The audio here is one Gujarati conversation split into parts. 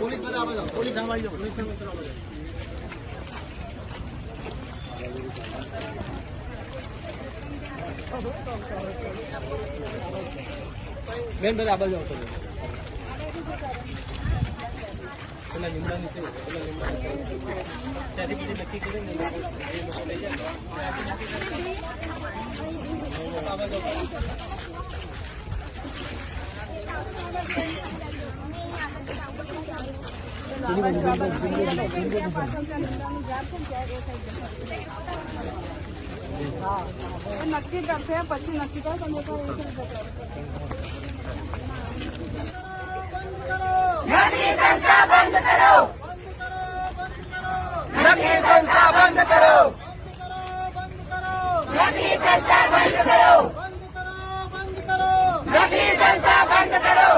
પોલીસ બધા આવે. પોલીસ જાઓ. તમે ચલો બધા. બેન બધા આ બાજુ આવશો બેન. પેલા લીમડાની છે પેલા લીમડાની છે. ત્યાંથી પછી નક્કી કરે ને એ લોકો એ બંધ કરો નકલી સંસ્થા બંધ કરો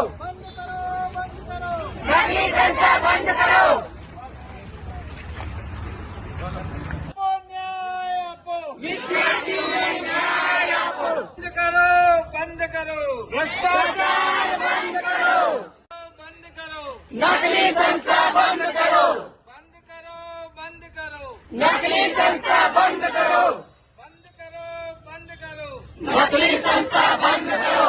નકલી સંસ્થા બંધ કરો વિદ્યાર્થીઓને ન્યાય આપો. બંધ કરો બંધ કરો ભ્રષ્ટાચાર બંધ કરો બંધ કરો નકલી સંસ્થા બંધ કરો બંધ કરો બંધ કરો નકલી સંસ્થા બંધ કરો નકલી સંસ્થા બંધ કરો.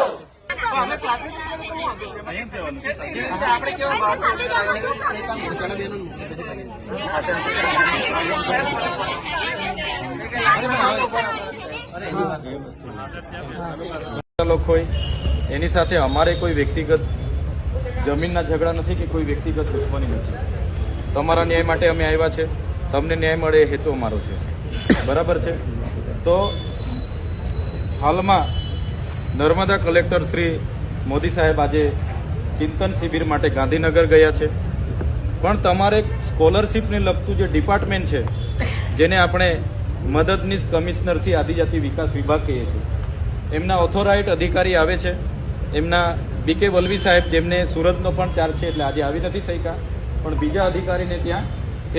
લોકો એની સાથે અમારે કોઈ વ્યક્તિગત જમીનના ઝઘડા નથી કે કોઈ વ્યક્તિગત દુશ્મની નથી. તમારા ન્યાય માટે અમે આવ્યા છે. તમને ન્યાય મળે હેતુ અમારો છે. બરાબર છે? તો હાલમાં નર્મદા કલેક્ટર શ્રી મોદી સાહેબ આજે ચિંતન શિબિર માટે ગાંધીનગર ગયા છે. પણ તમારે સ્કોલરશીપને લગતું જે ડિપાર્ટમેન્ટ છે, જેને આપણે મદદનીશ કમિશનરથી આદિજાતિ વિકાસ વિભાગ કહીએ છીએ, એમના ઓથોરાઇટ અધિકારી આવે છે. એમના બીકે વલવી સાહેબ જેમને સુરતનો પણ ચાર્જ છે એટલે આજે આવી નથી શક્યા. પણ બીજા અધિકારીને ત્યાં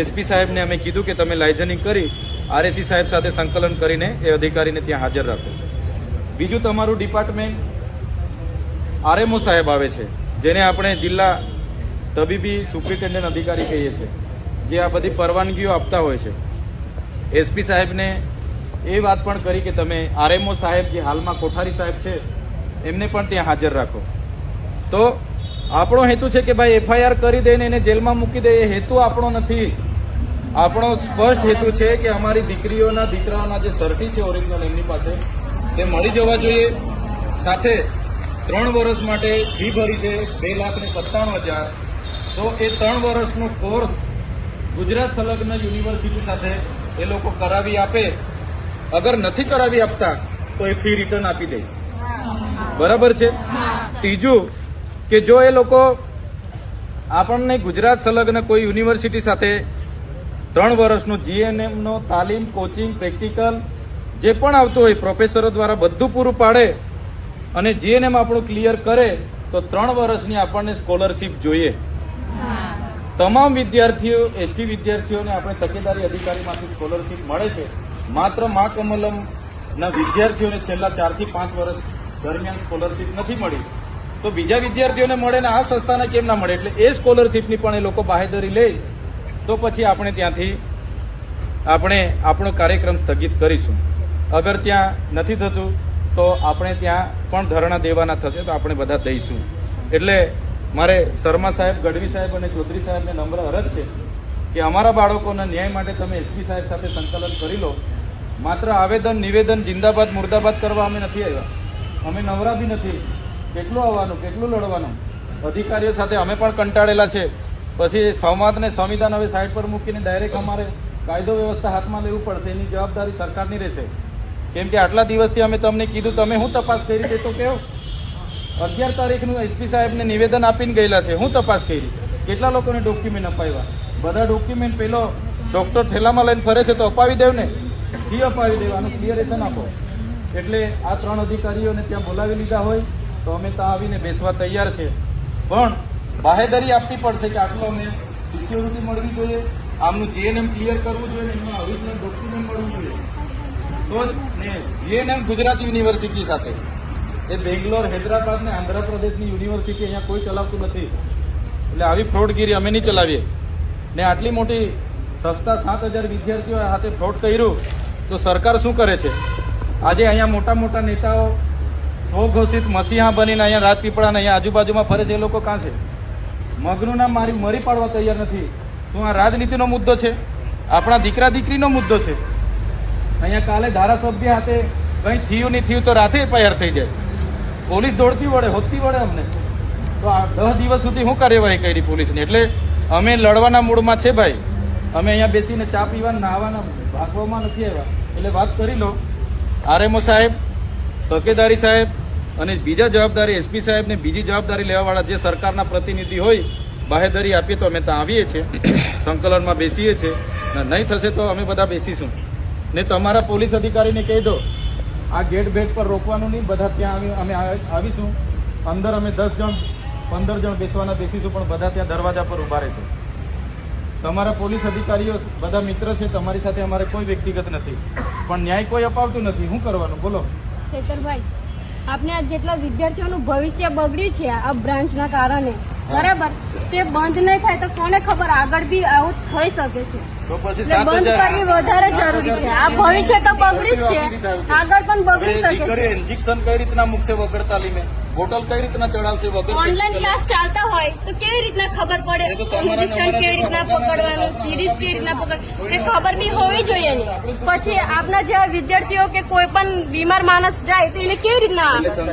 એસપી સાહેબને અમે કીધું કે તમે લાઇઝનિંગ કરી આરએસી સાહેબ સાથે સંકલન કરીને એ અધિકારીને ત્યાં હાજર રાખો. બીજું તમારું ડિપાર્ટમેન્ટ આરએમઓ સાહેબ આવે છે, જેને આપણે જિલ્લા તબીબી સુપ્રિન્ટેન્ડન્ટ અધિકારી કહીએ છીએ, જે આ બધી પરવાનગીઓ આપતા હોય છે. એસપી સાહેબને એ વાત પણ કરી કે તમે આરએમઓ સાહેબ જે હાલમાં કોઠારી સાહેબ છે, એમને પણ ત્યાં હાજર રાખો. તો આપણો હેતુ છે કે ભાઈ એફઆઈઆર કરી દઈને એને જેલમાં મૂકી દે, એ હેતુ આપણો નથી. આપણો સ્પષ્ટ હેતુ છે કે અમારી દીકરીઓના, દીકરાઓના જે સર્ટી છે ઓરિજિનલ એમની પાસે તે મળી જવા જોઈએ. સાથે ત્રણ વર્ષ માટે ફી ભરી છે, બે લાખ ને સત્તાણું હજાર. તો એ ત્રણ વર્ષનો કોર્સ ગુજરાત સંલગ્ન યુનિવર્સિટી સાથે એ લોકો કરાવી આપે. અગર નથી કરાવી આપતા, તો એ ફી રિટર્ન આપી દે. બરાબર છે? ત્રીજું કે જો એ લોકો આપણને ગુજરાત સંલગ્ન કોઈ યુનિવર્સિટી સાથે ત્રણ વર્ષનું જીએનએમનો તાલીમ કોચિંગ પ્રેક્ટિકલ જે પણ આવતું હોય, પ્રોફેસરો દ્વારા બધું પૂરું પાડે અને જીએનએમ આપણું ક્લિયર કરે, તો ત્રણ વર્ષની આપણને સ્કોલરશીપ જોઈએ. તમામ વિદ્યાર્થીઓ એસટી વિદ્યાર્થીઓને આપણે તકેદારી અધિકારીમાંથી સ્કોલરશીપ મળે છે. માત્ર મા કમલમના વિદ્યાર્થીઓને છેલ્લા ચારથી પાંચ વર્ષ દરમિયાન સ્કોલરશીપ નથી મળી. તો બીજા વિદ્યાર્થીઓને મળે ને આ સંસ્થાને કેમ ના મળે? એટલે એ સ્કોલરશીપની પણ એ લોકો બાહેધરી લે. તો પછી આપણે ત્યાંથી આપણે આપણો કાર્યક્રમ સ્થગિત કરીશું. અગર ત્યાં નથી થતું, તો આપણે ત્યાં પણ ધરણા દેવાના થશે, તો આપણે બધા દઈશું. એટલે મારે શર્મા સાહેબ, ગઢવી સાહેબ અને ચૌધરી સાહેબને નમ્ર અરજ છે કે અમારા બાળકોના ન્યાય માટે તમે એસપી સાહેબ સાથે સંકલન કરી લો. માત્ર આવેદન, નિવેદન, જિંદાબાદ, મુર્દાબાદ કરવા અમે નથી આવ્યા. અમે નવરા બી નથી. કેટલું આવવાનું, કેટલું લડવાનું? અધિકારીઓ સાથે અમે પણ કંટાળેલા છે. પછી સંવાદને સંવિધાન હવે સાઈડ પર મૂકીને ડાયરેક્ટ અમારે કાયદો વ્યવસ્થા હાથમાં લેવું પડશે, એની જવાબદારી સરકારની રહેશે. કેમ કે આટલા દિવસથી અમે તમને કીધું, તમે હું તપાસ કરી દે તો કહો અગિયાર તારીખનું એસપી સાહેબને નિવેદન આપીને ગયેલા છે. હું તપાસ કરી. કેટલા લોકોને ડોક્યુમેન્ટ અપાવ્યા? બધા ડોક્યુમેન્ટ પેલો ડોક્ટર થેલામાં લઈને ફરે છે તો અપાવી દેવ ને? કી અપાવી દેવાનું ક્લિયરેશન આપો. એટલે આ ત્રણ અધિકારીઓને ત્યાં બોલાવી લીધા હોય તો અમે ત્યાં આવીને બેસવા તૈયાર છે. પણ બાહેધરી આપવી પડશે કે આટલો અમને સિક્યોરિટી મળવી જોઈએ. આમનું જીએનએમ ક્લિયર કરવું જોઈએ એમનું ઓરિજિનલ ડોક્યુમેન્ટ મળવું જોઈએ. તો જ જીએનએમ ગુજરાત યુનિવર્સિટી સાથે. એ બેંગ્લોર, હૈદરાબાદ ને આંધ્રપ્રદેશની યુનિવર્સિટી અહીંયા કોઈ ચલાવતું નથી. એટલે આવી ફ્રોડગીરી અમે નહીં ચલાવીએ. ને આટલી મોટી સસ્તા સાત હજાર વિદ્યાર્થીઓ હાથે ફ્રોડ કર્યું, તો સરકાર શું કરે છે? આજે અહીંયા મોટા મોટા નેતાઓ સ્વઘોષિત મસીહા બનીને અહીંયા રાજપીપળાને અહીંયા આજુબાજુમાં ફરે છે, એ લોકો કાં છે? મગનું નામ મારી મરી પાડવા તૈયાર નથી. શું આ રાજનીતિનો મુદ્દો છે? આપણા દીકરા દીકરીનો મુદ્દો છે? અહીંયા કાલે ધારાસભ્ય હાથે કંઈ થયું નહીં થયું તો રાતે પહેર થઈ જાય. પોલીસ દોડતી વળે, હોતી વળે અમને. તો આ દસ દિવસ સુધી શું કાર્યવાહી કરી પોલીસની? એટલે અમે લડવાના મૂડમાં છે ભાઈ. અમે અહીંયા બેસીને ચા પીવા, નાહવાના, ભાગવામાં નથી આવ્યા. એટલે વાત કરી લો. આરએમઓ સાહેબ, તકેદારી સાહેબ અને બીજા જવાબદારી એસપી સાહેબને બીજી જવાબદારી લેવાવાળા જે સરકારના પ્રતિનિધિ હોય, બાહેધરી આપીએ તો અમે ત્યાં આવીએ છીએ. સંકલનમાં બેસીએ છીએ. નહીં થશે તો અમે બધા બેસીશું. ને તમારા પોલીસ અધિકારીને કહી દો, આ ગેટ બેટ પર રોકવાનું નહીં, બધા ત્યાં અમે આવીશું. અંદર અમે દસ જણ, પંદર જણ બેસવાના બેસીશું, પણ બધા ત્યાં દરવાજા પર ઊભા રહેશે. તમારા પોલીસ અધિકારીઓ બધા મિત્ર છે, તમારી સાથે અમારે કોઈ વ્યક્તિગત નથી. પણ ન્યાય કોઈ અપાવતું નથી. શું કરવાનું? બોલો. શેખરભાઈ આપને આ જેટલા વિદ્યાર્થીઓનું ભવિષ્ય બગડ્યું છે, આ બ્રાન્ચના કારણે. બરાબર. તે બંધ નહીં થાય તો કોને ખબર? આગળ બી આવું થઈ શકે છે. બંધ કરવી વધારે જરૂરી છે. આ ભવિષ્ય તો બગડી જ છે. આગળ પણ બગડી શકે છે. ઇન્જેક્શન કઈ રીતના મૂકશે વગર તાલીમે બોટલ કઈ રીતના ચડાવશે વગર ઓનલાઈન ક્લાસ ચાલતા હોય તો કેવી રીતના ખબર પડે? એ ઇન્જેક્શન કેવી રીતના પકડવાનું સિરીઝ કેવી રીતના પકડ તે ખબર બી હોવી જોઈએ ને. પછી આપના જેવા વિદ્યાર્થીઓ કે કોઈ પણ બીમાર માણસ જાય તો એને કેવી રીતના આવે?